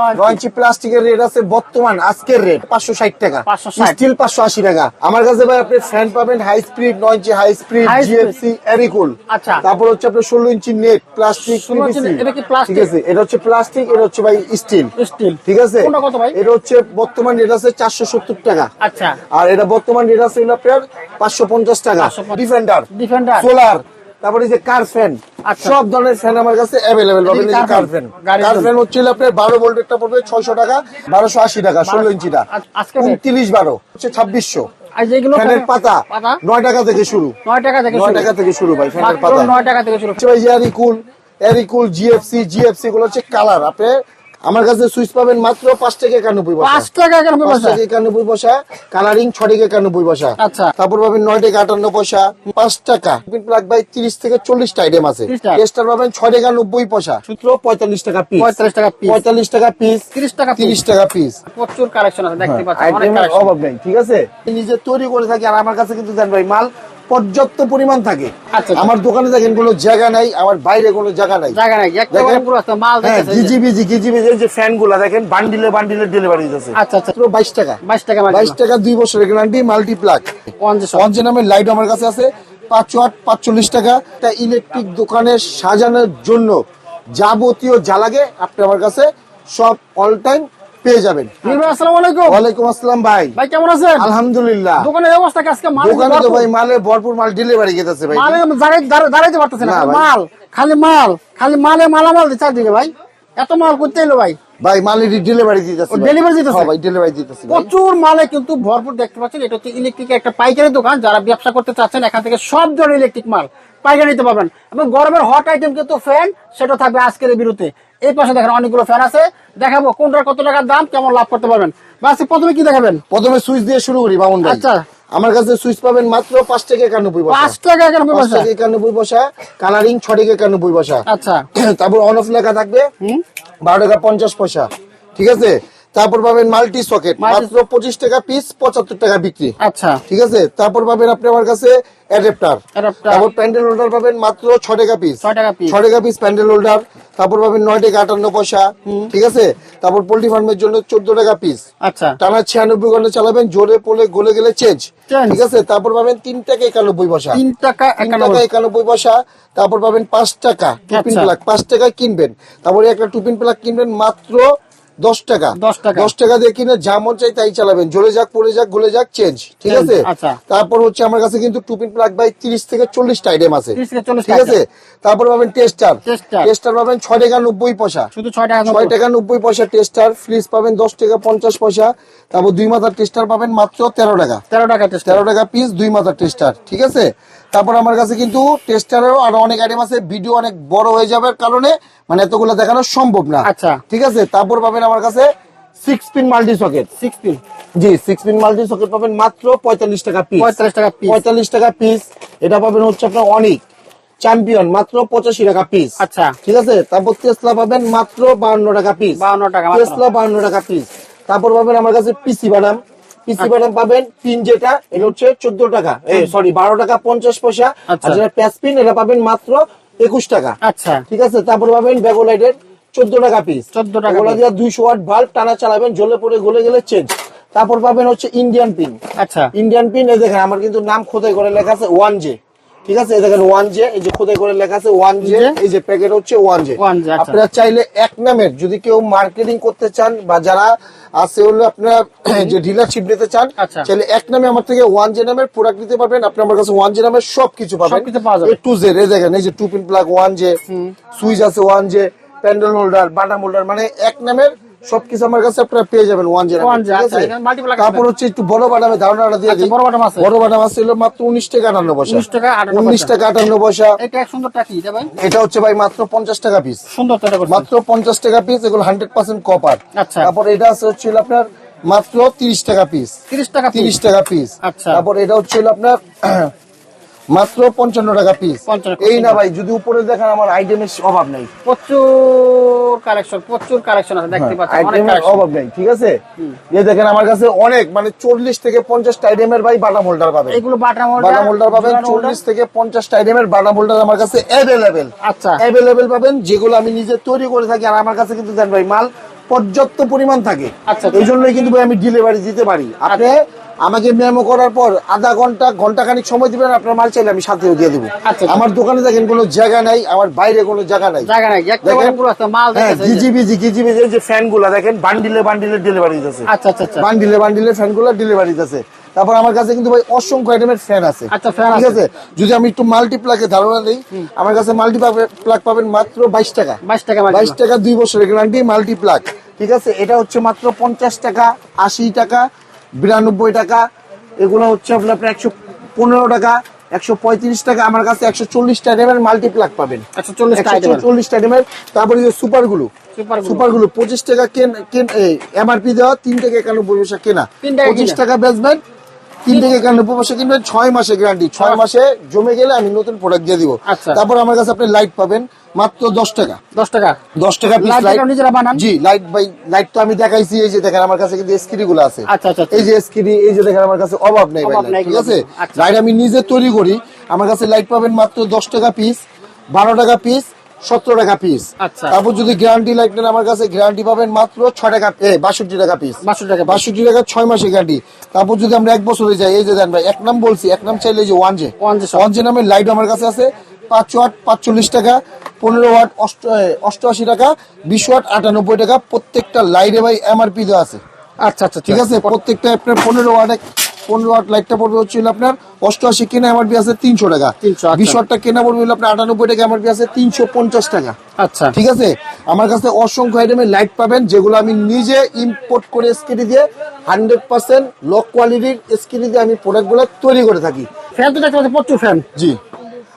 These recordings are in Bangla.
নয় ইঞ্চি প্লাস্টিকের রেট আছে বর্তমান আজকের রেট পাঁচশো ষাট টাকা। স্টিল পাঁচশো আশি টাকা। আমার কাছে ভাই আপনি ফ্যান পাবেন হাই স্পিড নয় ইঞ্চি হাই স্পিড জিএফসি এরিকুল আচ্ছা। তারপর হচ্ছে আপনার ষোলো inch net plastic 16 inch net, এটা কি plastic? ঠিক আছে এটা হচ্ছে প্লাস্টিক এটা হচ্ছে ভাই স্টিল স্টিল ঠিক আছে? এটা হচ্ছে বর্তমান রেট আছে চারশো সত্তর টাকা। আচ্ছা। আর এটা বর্তমান রেট আছে আপনার পাঁচশো পঞ্চাশ টাকা। ডিফেন্ডার ডিফেন্ডার সোলার তারপরে যে কার ফ্যান আচ্ছা। সব ধরনের ফ্যান আমার কাছে অ্যাভেলেবেল পাবেন। কার ফ্যান কার ফ্যান হচ্ছে হলো আপনার বারো ভোল্টেরটা পড়বে ছয়শো টাকা বারোশো আশি টাকা ষোলো ইঞ্চিটা। উনত্রিশ বারো হচ্ছে ছাব্বিশশো। ফ্যানের পাতা নয় টাকা থেকে শুরু। নয় টাকা থেকে নয় টাকা থেকে শুরু ভাই ফ্যানের পাতা। নয় টাকা থেকে শুরু। হচ্ছে ভাই এরিকুল এরিকুল জিএফসি জিএফসি গুলো হচ্ছে কালার আপনি আমার কাছে সুইচ পাবেন মাত্র পাঁচ টাকা একানব্বই পয়সা। পাঁচ টাকা পয়সা? একানব্বই পয়সা কালারিং ছ টাকা একানব্বই পয়সা। আচ্ছা। তারপর পাবেন নয় টাকা আটান্ন পয়সা পাঁচ টাকা। প্লাগ তিরিশ থেকে চল্লিশটা আইটেম আছে। 30 টা। টেস্টার পাবেন ছয় টাকা নব্বই পয়সা। সূত্র পঁয়তাল্লিশ টাকা পিস পঁয়তাল্লিশ টাকা পিস পঁয়তাল্লিশ টাকা পিস 30 টাকা। তিরিশ টাকা পিস প্রচুর কালেকশন আছে দেখতে পাচ্ছেন আইটেমের কালেকশন অভাব নেই ঠিক আছে? নিজে তৈরি করে থাকি আর আমার কাছে কিন্তু দেন ভাই মাল পর্যাপ্ত পরিমাণ থাকে। আচ্ছা, আচ্ছা। আমার দোকানে দেখেন কোনো জায়গা নাই আমার বাইরে কোনো জায়গা নাই। জায়গা নাই হ্যাঁ যে। গিজিবিজি গিজিবিজি যে ফ্যানগুলা দেখেন বান্ডিলে বান্ডিলে ডেলিভারি দিতেছে। আচ্ছা আচ্ছা। বাইশ টাকা। 22 টাকা বাইশ টাকা দুই বছরের গ্যারান্টি মাল্টি প্লাগ পঞ্চাশ পঞ্চাশ নামের লাইট আমার কাছে আছে পাঁচ ওয়াট পাঁচচল্লিশ টাকা। একটা ইলেকট্রিক দোকানে সাজানোর জন্য যাবতীয় যা লাগে আপনি আমার কাছে সব অল টাইম পেয়ে যাবেন। ভাই, আসসালামু আলাইকুম। ওয়ালাইকুম আসসালাম ভাই। ভাই কেমন আছেন? আলহামদুলিল্লাহ। দোকানের অবস্থা আজকে? মাল দোকানে তো ভাই মালে ভরপুর মাল ডেলিভারি গেতেছে ভাই। মালে দাঁড়াইতে পারতেছে না। মাল খালি মাল খালি মালে মালামাল চারদিকে ভাই। এত মাল করতে এলো ভাই? ভাই মালে ডেলিভারি দিতেছে ভাই। delivery দিতেছে? হ্যাঁ ভাই ডেলিভারি দিতেছে প্রচুর মালে কিন্তু ভরপুর দেখতে পাচ্ছেন। এটা হচ্ছে ইলেকট্রিক একটা পাইকারি দোকান। যারা ব্যবসা করতে চাচ্ছেন এখান থেকে সব ধরনের ইলেকট্রিক মাল পাইকারি নিতে পারবেন। এবং গরমের হট আইটেম কিন্তু ফ্যান সেটা থাকবে আজকের বিরুতে এই পাশে দেখেন অনেকগুলো ফ্যান আছে। দেখাবো কোনটার কত টাকার দাম কেমন লাভ করতে পারবেন। বাস প্রথমে কি দেখাবেন? প্রথমে সুইচ দিয়ে শুরু করি বামুন আচ্ছা। আমার কাছে সুইচ পাবেন মাত্র পাঁচ থেকে একানব্বই পয়সা। পাঁচ টাকা একানব্বই পয়সা? টাকা একানব্বই পয়সা। কালারিং ছ টাকা একানব্বই পয়সা। আচ্ছা। তারপর অন অফ লেখা থাকবে হুম। বারো টাকা পঞ্চাশ পয়সা। ঠিক আছে? তারপর পাবেন মাল্টি সকেট মাত্র পঁচিশ টাকা পিস পঁচাত্তর টাকা বিক্রি। আচ্ছা। ঠিক আছে? তারপর পাবেন আপনি আমার কাছে অ্যাডাপ্টার তারপর প্যান্ডেল হোল্ডার পাবেন মাত্র ছ টাকা পিস টাকা। ছ টাকা প্যান্ডেল হোল্ডার তারপর পাবেন নয় টাকা আটান্ন পয়সা। ঠিক আছে? তারপর পোল্ট্রি ফার্মের জন্য চোদ্দ টাকা পিস আচ্ছা। টানা ছিয়ানব্বই ঘণ্টা চালাবেন জোরে পড়লে গলে গেলে চেঞ্জ ঠিক আছে? তারপর পাবেন তিন টাকা একানব্বই পয়সা। তিন টাকা টাকা একানব্বই। পয়সা। তারপর পাবেন পাঁচ টাকা। টুপিন আচ্ছা। প্লাগ পাঁচ টাকায় কিনবেন। তারপরে একটা টুপিন প্লাগ কিনবেন মাত্র দশ টাকা। 10 টাকা। দশ টাকা দিয়ে কিনে যা মন চাই তাই চালাবেন। জ্বলে যাক পড়ে যাক গলে যাক চেঞ্জ ঠিক আছে? আচ্ছা। তারপর হচ্ছে আমার কাছে কিন্তু টুপিন প্লাগ বাই তিরিশ থেকে চল্লিশটা আইটেম আছে। 30 থেকে 40 ঠিক আছে? তারপর পাবেন টেস্টার টেস্টার পাবেন ছয় টাকা নব্বই পয়সা। শুধু ছয় টাকা নব্বই। পয়সা টেস্টার ফ্রিজ পাবেন দশ টাকা পঞ্চাশ পয়সা। তারপর দুই মাথার টেস্টার পাবেন মাত্র তেরো টাকা। তেরো টাকা তেরো টাকা পিস দুই মাথার টেস্টার ঠিক আছে? তারপর আমার কাছে কিন্তু টেস্টারেরও আরও অনেক আইটেম আছে। ভিডিও অনেক বড় হয়ে যাবার কারণে মানে এতগুলো দেখানো সম্ভব না। আচ্ছা। ঠিক আছে? তারপর পাবেন আমার কাছে six pin multi socket six pin জি সিক্স পিন মাল্টি সকেট পাবেন মাত্র পঁয়তাল্লিশ টাকা পিস পঁয়তাল্লিশ টাকা পিস পঁয়তাল্লিশ টাকা পিস এটা পাবেন হচ্ছে আপনার অনিক চ্যাম্পিয়ন মাত্র পঁচাশি টাকা পিস আচ্ছা। ঠিক আছে? তারপর পাবেন মাত্র বাউন্ন টাকা পিস 52 টাকা মাত্র। টেসলা টাকা পিস তারপর পাবেন আমার কাছে পিসি বাদাম। পিসি বাদাম পাবেন পিন যেটা এটা হচ্ছে চোদ্দ টাকা। সরি বারো টাকা পঞ্চাশ পয়সা। আচ্ছা। আর যেটা প্যাস পিন এটা পাবেন মাত্র একুশ টাকা। আচ্ছা। ঠিক আছে? তারপর পাবেন ব্যাগোলাইটের চোদ্দ টাকা পিস 14 টাকা ওগুলা দিয়ে দুইশো ওয়াট বাল্ব টানা চালাবেন জ্বলে পড়ে গলে গেলে চেঞ্জ তারপর পাবেন হচ্ছে ইন্ডিয়ান পিন আচ্ছা। ইন্ডিয়ান পিন এই দেখেন আমার কিন্তু নাম খোদাই করে লেখা আছে ওয়ান জে ঠিক আছে? এই দেখেন ওয়ান জে এই যে খোদাই করে লেখা আছে ওয়ান জে জে? এই যে প্যাকেট হচ্ছে ওয়ান জে 1J, আচ্ছা। আপনারা চাইলে এক নামের যদি কেউ মার্কেটিং করতে চান বা যারা আছে হলো আপনারা যে ডিলারশিপ নিতে চান আচ্ছা। চাইলে এক নামে আমার থেকে ওয়ান জে নামের প্রোডাক্ট নিতে পারবেন। আপনি আমার কাছে ওয়ান জে নামের সবকিছু পাবেন। সবকিছু পাওয়া যাবে। টু জেড এই দেখেন এই যে two pin plug one J switch আছে one J pendant holder batten holder মানে এক নামের সবকিছু আমার কাছে আপনারা পেয়ে যাবেন ওয়ান জে 1J, আচ্ছা, আছে। তারপর হচ্ছে একটু বড় বাদামে ধারণাটা দিয়ে আচ্ছা, দিই। বড় বাদাম আছে। বড় বাদাম আছে হলো মাত্র উনিশ টাকা আটান্ন পয়সা। 19 টাকা 58 উনিশ টাকা আটান্ন পয়সা। এটা সুন্দর টাকি এটা ভাই? এটা হচ্ছে ভাই মাত্র পঞ্চাশ টাকা পিস সুন্দর মাত্র পঞ্চাশ টাকা পিস এগুলো হান্ড্রেড পার্সেন্ট কপার আচ্ছা। তারপর এটা আছে হচ্ছিল আপনার মাত্র তিরিশ টাকা পিস তিরিশ টাকা তিরিশ টাকা পিস আচ্ছা। তারপর এটা হচ্ছিল আপনার মাত্র পঞ্চান্ন টাকা পিস এই না ভাই যদি উপরে দেখেন আমার আইটেমের অভাব নেই। প্রচুর কালেকশন প্রচুর কালেকশন আছে দেখতে পাচ্ছেন আইটেমের অভাব নেই ঠিক আছে? এই দেখেন আমার কাছে অনেক মানে চল্লিশ থেকে পঞ্চাশটা আইটেমের ভাই বাটাম হোল্ডার পাবেন। এগুলো বাটাম বাদাম হোল্ডার পাবেন চল্লিশ থেকে পঞ্চাশটা আইটেমের বাদাম হোল্ডার আমার কাছে অ্যাভেলেবেল আচ্ছা। অ্যাভেলেবেল পাবেন যেগুলো আমি নিজে তৈরি করে থাকি আর আমার কাছে কিন্তু দেন ভাই মাল পর্যাপ্ত পরিমাণ থাকে। আচ্ছা, এই জন্যই কিন্তু ভাই আমি ডেলিভারি দিতে পারি। আপনি আমাকে মেমো করার পর আধা ঘণ্টা ঘণ্টা খানিক সময় দিবেন আপনার মাল চাইলে আমি সাথেও দিয়ে দেবো। আচ্ছা। আমার দোকানে দেখেন কোনো জায়গা নাই আমার বাইরে কোনো জায়গা নাই। জায়গা হ্যাঁ দেখতেছে এই যে। ফ্যানগুলা দেখেন বান্ডিলে বান্ডিলে ডেলিভারি দিতেছে। আচ্ছা আচ্ছা আচ্ছা। বান্ডিলে বান্ডিলে ফ্যানগুলা ডেলিভারি দিতেছে। তারপর আমার কাছে কিন্তু ভাই অসংখ্য আইটেমের ফ্যান আছে। আচ্ছা, ঠিক আছে। যদি আমি একটু মাল্টিপ্লাকে ধারণা দিই আমার কাছে মাল্টি প্লাগ পাবেন মাত্র বাইশ টাকা। বাইশ টাকা বাইশ টাকা দুই বছরের গ্যারান্টি মাল্টি প্লাগ ঠিক আছে? এটা হচ্ছে মাত্র পঞ্চাশ টাকা আশি টাকা বিরানব্বই টাকা। এগুলো হচ্ছে আপনার একশো পনেরো টাকা একশো পঁয়ত্রিশ টাকা আমার কাছে একশো চল্লিশ টাইমের মাল্টিপ্লাক পাবেন। একশো চল্লিশ টাকা টাইমের তারপরে যে সুপারগুলো সুপারগুলো পঁচিশ টাকা কেন কেন এমআরপি দেওয়া তিন থেকে একানব্বই পয়সা কেনা। টাকা পঁচিশ টাকা বেচবেন তিন থেকে একানব্বই পয়সা কিনবেন ছয় মাসে গ্যারান্টি ছয় মাসে জমে গেলে আমি নতুন প্রোডাক্ট দিয়ে দিব আচ্ছা। তারপর আমার কাছে আপনি লাইট পাবেন মাত্র দশ টাকা দশ টাকা দশ টাকা লাইট নিজেরা বানান? জি লাইট বাই লাইট তো আমি দেখাইছি এই যে দেখেন আমার কাছে কিন্তু এসকিডি গুলো আছে আচ্ছা, আচ্ছা, আচ্ছা। এই যে এসকিডি এই যে দেখেন আমার কাছে অভাব নেই ভাই ঠিক আছে আচ্ছা। লাইট আমি নিজে তৈরি করি আমার কাছে লাইট পাবেন মাত্র দশ টাকা পিস বারো টাকা পিস সতেরো টাকা পিস আচ্ছা। তারপর যদি গ্যারান্টি নেন আমার কাছে গ্যারান্টি পাবেন মাত্র ছয় টাকা এ বাষট্টি টাকা পিস 62 টাকা বাষট্টি টাকা ছয় মাসের গ্যারান্টি তারপর যদি আমরা এক বছরে যাই এই যে দেন ভাই এক নাম বলছি এক নাম চাইলে যে ওয়ান জে ওয়ান জে নামের লাইট আমার কাছে আছে পাঁচ ওয়াট পাঁচচল্লিশ টাকা পনেরো ওয়াট অষ্ট- অষ্টআশি টাকা বিশ ওয়াট আটানব্বই টাকা প্রত্যেকটা লাইটে ভাই এমআরপি দেওয়া আছে। আচ্ছা আচ্ছা ঠিক আছে? প্রত্যেকটা আপনার পনেরো ওয়াট পনেরো ওয়াট লাইটটা পড়বে হচ্ছে আপনার অষ্টআশি কেনা এমআরপি আছে তিনশো টাকা। 300, আচ্ছা। বিশ ওয়াটটা কেনা পড়বে হলো আপনার আটানব্বই টাকা এমআরপি আছে তিনশো পঞ্চাশ টাকা। আচ্ছা। ঠিক আছে? আমার কাছে অসংখ্য আইটেমের লাইট পাবেন যেগুলো আমি নিজে ইম্পোর্ট করে স্কেটি দিয়ে হান্ড্রেড পার্সেন্ট লো কোয়ালিটির স্কেটি দিয়ে আমি প্রোডাক্টগুলো তৈরি করে থাকি। ফ্যান তো দেখতে পাচ্ছি প্রচুর ফ্যান জি।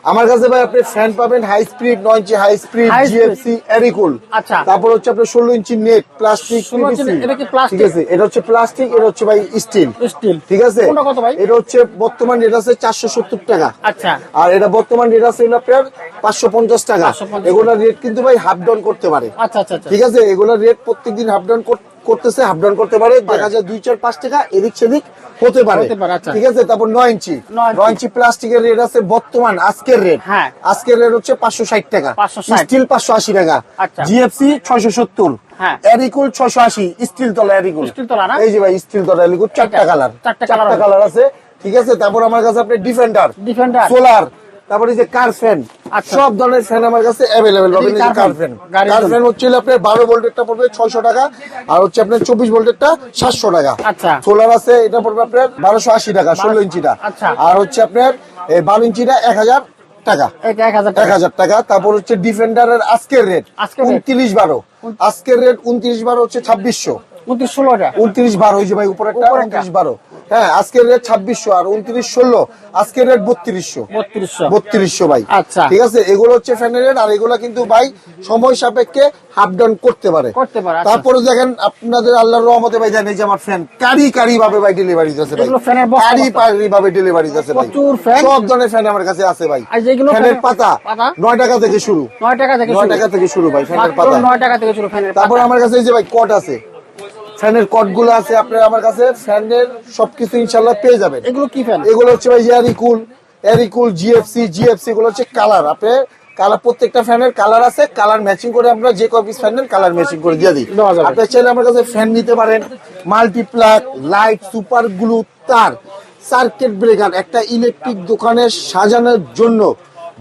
আমার কাছে ভাই আপনি ফ্যান পাবেন হাই স্পিড নয় ইঞ্চি হাই স্পিড জিএফসি এরিকুল আচ্ছা। তারপর হচ্ছে আপনার ষোলো inch net plastic 16 inch net, এটা কি plastic? ঠিক আছে এটা হচ্ছে প্লাস্টিক এটা হচ্ছে ভাই স্টিল স্টিল ঠিক আছে? এটা হচ্ছে বর্তমান রেট আছে চারশো সত্তর টাকা। আচ্ছা। আর এটা বর্তমান রেট আছে আপনার পাঁচশো পঞ্চাশ টাকা। 550 এগুলোর রেট কিন্তু ভাই হাফ ডাউন করতে পারে। আচ্ছা আচ্ছা আচ্ছা। ঠিক আছে? এগুলোর রেট প্রত্যেকদিন হাফ ডাউন করতেছে হাফ ডাউন করতে পারে দেখা যায় দুই চার পাঁচ টাকা এদিক সেদিক হতে পারে। আচ্ছা। ঠিক আছে তারপর নয় ইঞ্চি। নয় ইঞ্চি। প্লাস্টিকের রেট আছে বর্তমান আজকের রেট। হ্যাঁ। আজকের রেট হচ্ছে পাঁচশো ষাট টাকা। স্টিল পাঁচশো আশি টাকা। আচ্ছা। জিএফসি ছয়শো সত্তর। হ্যাঁ। এরিকুল ছয়শো আশি স্টিল তলা এরিকুল Steel তলা এই যে ভাই স্টিল তলা এরিকুল চারটা কালার চারটা চারটা কালার আছে। ঠিক আছে তারপর আমার কাছে আপনি ডিফেন্ডার ডিফেন্ডার সোলার তারপরে যে কার ফ্যান আচ্ছা। সব ধরনের ফ্যান আমার কাছে অ্যাভেলেবেল পাবেন কার ফ্যান কার। ফ্যান হচ্ছে আপনার বারো ভোল্টেরটা পড়বে ছয়শো টাকা আর হচ্ছে আপনার চব্বিশ ভোল্টেরটা সাতশো টাকা আচ্ছা। সোলার আছে এটা পড়বে আপনার বারোশো আশি টাকা ষোলো ইঞ্চিটা আচ্ছা। আর হচ্ছে আপনার এই বারো ইঞ্চিটা এক হাজার টাকা এক হাজার টাকা তারপর হচ্ছে ডিফেন্ডারের আজকের রেট? উনত্রিশ বারো আজকের রেট উনত্রিশ বারো হচ্ছে ছাব্বিশশো উনত্রিশ ষোলোটা উনত্রিশ বারো ওই যে ভাই উপরেরটা। উনত্রিশ বারো হ্যাঁ আজকের রেট ছাব্বিশশো আর উনত্রিশ ষোলো আজকের রেট বত্রিশশো বত্রিশশো বত্রিশশো ভাই আচ্ছা। ঠিক আছে এগুলো হচ্ছে ফ্যানের রেট আর এগুলো কিন্তু ভাই সময় সাপেক্ষে হাফ ডাউন করতে পারে করতে পারে, আচ্ছা। তারপরে দেখেন আপনাদের আল্লাহর রহমতে ভাই জানেন যে আমার ফ্যান কারি কারি ভাবে ভাই ডেলিভারি দিতেছে ভাই কারি। কারি ভাবে ডেলিভারি দিতেছে ভাই প্রচুর fan। সব ধরনের ফ্যান আমার কাছে আছে ভাই ফ্যানের পাতা? নয় টাকা থেকে শুরু নয় টাকা থেকে নয় শুরু। টাকা থেকে শুরু ভাই ফ্যানের পাতা নয় টাকা থেকে শুরু ফ্যানের তারপর আমার কাছে এই যে ভাই কট আছে ফ্যানের কটগুলো আছে আপনার আমার কাছে ফ্যানের সবকিছু ইনশাল্লাহ পেয়ে যাবেন। এগুলো কি ফ্যান? এগুলো হচ্ছে ভাই এয়ারিকুল এয়ারিকুল জিএফসি জিএফসি গুলো হচ্ছে কালার। আপনি কালার প্রত্যেকটা ফ্যানের কালার আছে কালার ম্যাচিং করে আমরা যে কপিস ফ্যানের কালার ম্যাচিং করে দিয়ে দিই। আপনি চাইলে আমার কাছে ফ্যান নিতে পারেন multi plug light super glue তার সার্কিট ব্রেকার একটা ইলেকট্রিক দোকানে সাজানোর জন্য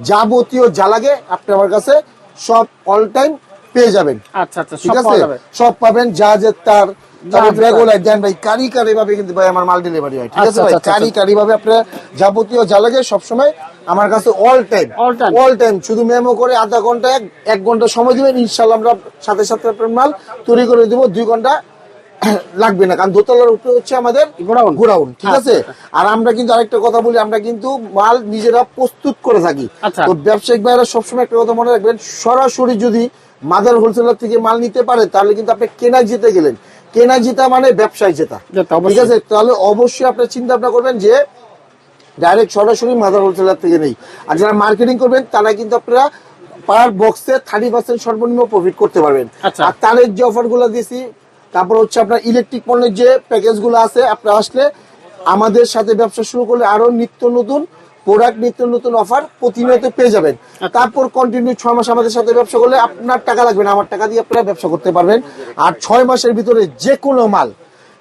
যাবতীয় যা লাগে আপনি আমার কাছে সব অল টাইম পেয়ে যাবেন। আচ্ছা আচ্ছা ঠিক আছে? সব পাবেন জাহাজের তার তারপর জাহাজের ভাই কারি কারি ভাবে কিন্তু ভাই আমার মাল ডেলিভারি হয় ঠিক আছে আচ্ছা, ভাই? আচ্ছা, কারি কারি ভাবে আপনার যাবতীয় যা লাগে সবসময় আমার কাছে অল টাইম অল টাইম শুধু মেমো করে আধা ঘণ্টা এক এক ঘণ্টা সময় দিবেন ইনশাল্লাহ আমরা সাথে সাথে আপনার মাল তৈরি করে দিব দুই ঘণ্টা লাগবে না কারণ দোতলার উপরে হচ্ছে আমাদের গোডাউন। ঠিক আচ্ছা, আছে? আর আমরা কিন্তু আরেকটা কথা বলি আমরা কিন্তু মাল নিজেরা প্রস্তুত করে থাকি। আচ্ছা। তো ব্যবসায়িক ভাইরা সবসময় একটা কথা মনে রাখবেন সরাসরি যদি মাদার হোলসেলার থেকে মাল নিতে পারে তাহলে কিন্তু আপনি কেনা জিতে গেলেন। কেনা জেতা মানে ব্যবসায় জেতা। ঠিক আছে? তাহলে অবশ্যই আপনার চিন্তা ভাবনা করবেন যে ডাইরেক্ট সরাসরি মাদার হোলসেলার থেকে নেই। আর যারা মার্কেটিং করবেন তারা কিন্তু আপনারা পার বক্সে থার্টি পার্সেন্ট সর্বনিম্ন প্রফিট করতে পারবেন। আচ্ছা। আর তারের যে অফারগুলো দিয়েছি তারপর হচ্ছে আপনার ইলেকট্রিক পণ্যের যে প্যাকেজগুলো আছে আপনার আসলে আমাদের সাথে ব্যবসা শুরু করলে আরও নিত্য নতুন প্রোডাক্ট নিত্য নতুন অফার প্রতিনিয়ত পেয়ে যাবেন। তারপর কন্টিনিউ ছয় মাস আমাদের সাথে ব্যবসা করলে আপনার টাকা লাগবে না আমার টাকা দিয়ে আপনারা ব্যবসা করতে পারবেন। আর ছয় মাসের ভিতরে যে কোনো মাল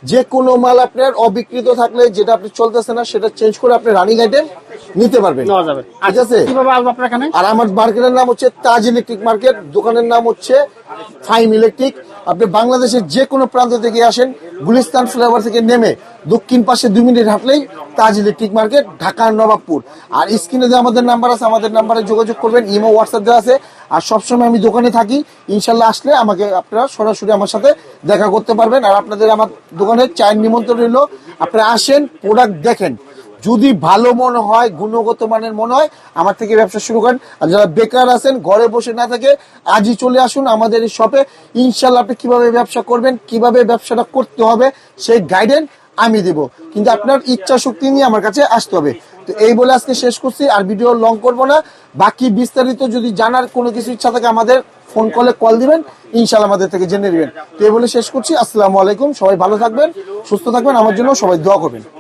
যে কোনো মাল আপনার অবিকৃত থাকলে যেটা আপনি চলতেছে না সেটা চেঞ্জ করে আপনি রানিং আইটেম নিতে পারবেন। ঠিক আছে? আর আমার মার্কেটের নাম হচ্ছে তাজ ইলেকট্রিক মার্কেট দোকানের নাম হচ্ছে ফাইম ইলেকট্রিক। আপনি বাংলাদেশের যে কোনো প্রান্ত থেকে আসেন গুলিস্তান ফ্লেভার থেকে নেমে দক্ষিণ পাশে দুই মিনিট হাঁটলেই তাজ ইলেকট্রিক মার্কেট ঢাকা নবাবপুর। আর স্ক্রিনে যে আমাদের নাম্বার আছে আমাদের নাম্বারে যোগাযোগ করবেন ইমো হোয়াটসঅ্যাপ দেওয়া আছে। আর সবসময় আমি দোকানে থাকি ইনশাল্লাহ আসলে আমাকে আপনারা সরাসরি আমার সাথে দেখা করতে পারবেন। আর আপনাদের আমার দোকানের চায়ের নিমন্ত্রণ রইল। আপনারা আসেন প্রোডাক্ট দেখেন। যদি ভালো মনে হয়, গুণগত মানের মনে হয়, আমার থেকে ব্যবসা শুরু করেন। আর যারা বেকার আছেন, ঘরে বসে না থাকে আজই চলে আসুন আমাদের এই শপে। ইনশাল্লাহ আপনি কীভাবে ব্যবসা করবেন, কীভাবে ব্যবসাটা করতে হবে, সেই গাইডেন্স আমি দেব। কিন্তু আপনার ইচ্ছা শক্তি নিয়ে আমার কাছে আসতে হবে। তো এই বলে আজকে শেষ করছি, আর ভিডিও লং করব না। বাকি বিস্তারিত যদি জানার কোনো কিছু ইচ্ছা থাকে, আমাদের ফোন কলে কল দিবেন। ইনশাল্লাহ আমাদের থেকে জেনে নেবেন। তো এই বলে শেষ করছি। আসসালামু আলাইকুম। সবাই ভালো থাকবেন, সুস্থ থাকবেন। আমার জন্য সবাই দোয়া করবেন।